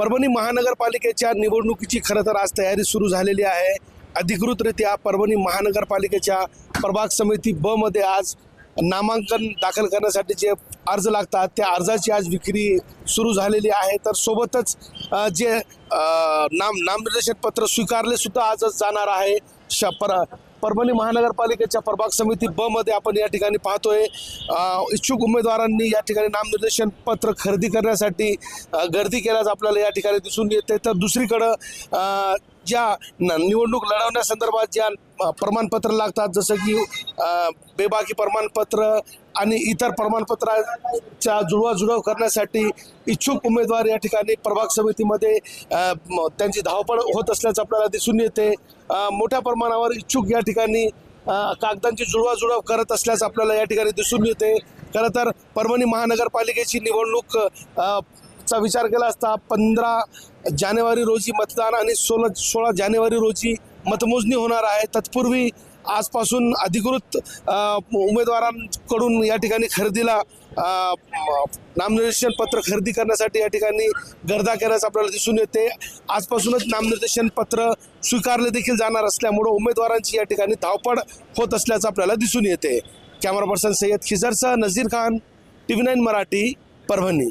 परभणी महानगरपालिकेच्या निवडणुकीची खरं तर आज तयारी सुरू झालेली आहे. अधिकृतरित्या परभणी महानगरपालिकेच्या प्रभाग समिती ब मध्ये आज नामांकन दाखल करण्यासाठी जे अर्ज लागतात त्या अर्जाची आज विक्री सुरू झालेली आहे. तर सोबतच जे नाम नामनिर्देशन पत्र स्वीकारले सुद्धा आजच जाणार आहे. श पर परभणी महानगरपालिकेच्या प्रभाग समिती ब मध्ये आपण या ठिकाणी पाहतोय. इच्छुक उमेदवारांनी या ठिकाणी नामनिर्देशन पत्र खरेदी करण्यासाठी गर्दी केल्याचं आपल्याला या ठिकाणी दिसून येते. तर दुसरीकडं ज्या न- निवडणूक लढवण्यासंदर्भात ज्या प्रमाणपत्र लागतात जसं की बेबाकी प्रमाणपत्र आणि इतर प्रमाणपत्राच्या जुळवाजुळव करण्यासाठी इच्छुक उमेदवार या ठिकाणी प्रभाग समितीमध्ये त्यांची धावपळ होत असल्याचं आपल्याला दिसून येते. मोठ्या प्रमाणावर इच्छुक या ठिकाणी कागदांची जुळवाजुळव करत असल्याचं आपल्याला या ठिकाणी दिसून येते. खरं तर परभणी महानगरपालिकेची निवडणूक चा विचार केला असता पंधरा जानेवारी रोजी मतदान आणि सोळा सोळा जानेवारी रोजी मतमोजणी होणार आहे. तत्पूर्वी आजपासून अधिकृत उमेदवारांकडून या ठिकाणी खरेदीला नामनिर्देशन पत्र खरेदी करण्यासाठी या ठिकाणी गर्दा केल्याचं आपल्याला दिसून येते. आजपासूनच नामनिर्देशन पत्र स्वीकारले देखील जाणार असल्यामुळं उमेदवारांची या ठिकाणी धावपळ होत असल्याचं आपल्याला दिसून येते. Camera person Sayyad खिजरसह Nazir Khan T V nine Marathi Parbhani.